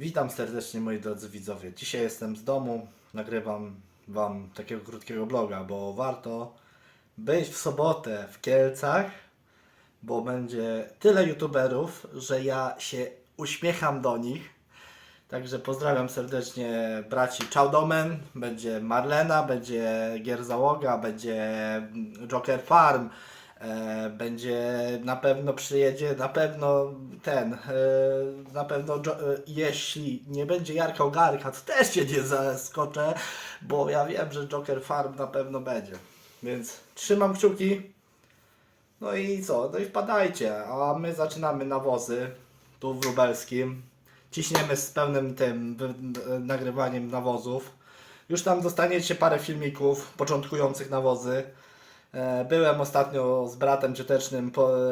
Witam serdecznie moi drodzy widzowie. Dzisiaj jestem z domu, nagrywam wam takiego krótkiego bloga, bo warto być w sobotę w Kielcach, bo będzie tyle youtuberów, że ja się uśmiecham do nich. Także pozdrawiam serdecznie braci Chowdomen, będzie Marlena, będzie Gier Załoga, będzie Joker Farm, będzie na pewno przyjedzie, na pewno ten, e, na pewno e, jeśli nie będzie Jarka Ogarka, to też się nie zaskoczę, bo ja wiem, że Joker Farm na pewno będzie. Więc trzymam kciuki. No i co? No i wpadajcie, a my zaczynamy nawozy tu w Lubelskim. Ciśniemy z pełnym tym nagrywaniem nawozów. Już tam dostaniecie parę filmików początkujących nawozy. E, Byłem ostatnio z bratem ciotecznym, po, e,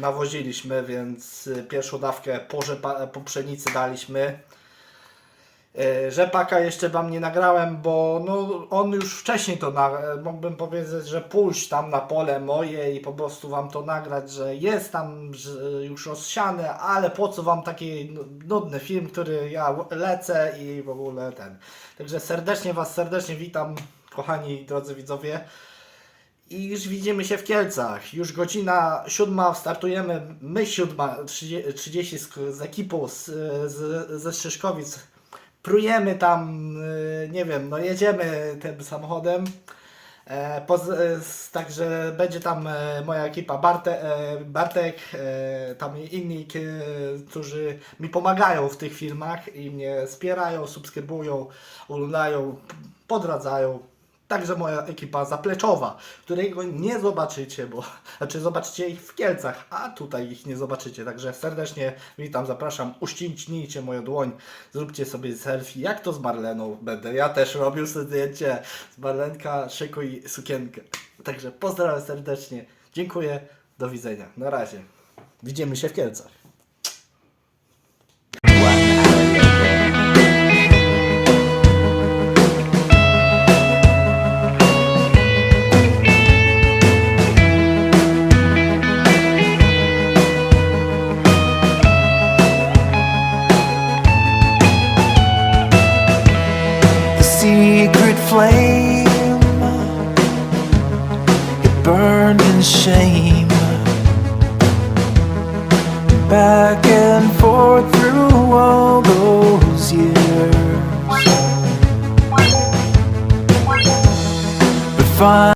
nawoziliśmy, więc e, pierwszą dawkę po, rzepa, po pszenicy daliśmy. Rzepaka jeszcze wam nie nagrałem, bo no, on już wcześniej to na, mógłbym powiedzieć, że pójść tam na pole moje i po prostu wam to nagrać, że jest tam już rozsiane, ale po co wam taki nu- nudny film, który ja lecę i w ogóle ten. Także serdecznie was serdecznie witam, kochani drodzy widzowie. I już widzimy się w Kielcach. Już godzina siódma, startujemy. My siódma, 30 30 z, z ekipą z, z, ze Szyszkowic. Prujemy tam, y, nie wiem, no jedziemy tym samochodem. E, e, także będzie tam e, moja ekipa Barte, Bartek, e, tam inni, którzy mi pomagają w tych filmach i mnie wspierają, subskrybują, oglądają, podradzają. Także moja ekipa zapleczowa, którego nie zobaczycie, bo znaczy zobaczycie ich w Kielcach, a tutaj ich nie zobaczycie. Także serdecznie witam, zapraszam, uściśnijcie moją dłoń, zróbcie sobie selfie, jak to z Marleną będę. Ja też robił zdjęcie z Marlenka, szykuj sukienkę. Także pozdrawiam serdecznie, dziękuję, do widzenia, na razie. Widzimy się w Kielcach. Secret flame. It burned in shame. Back and forth through all those years. But.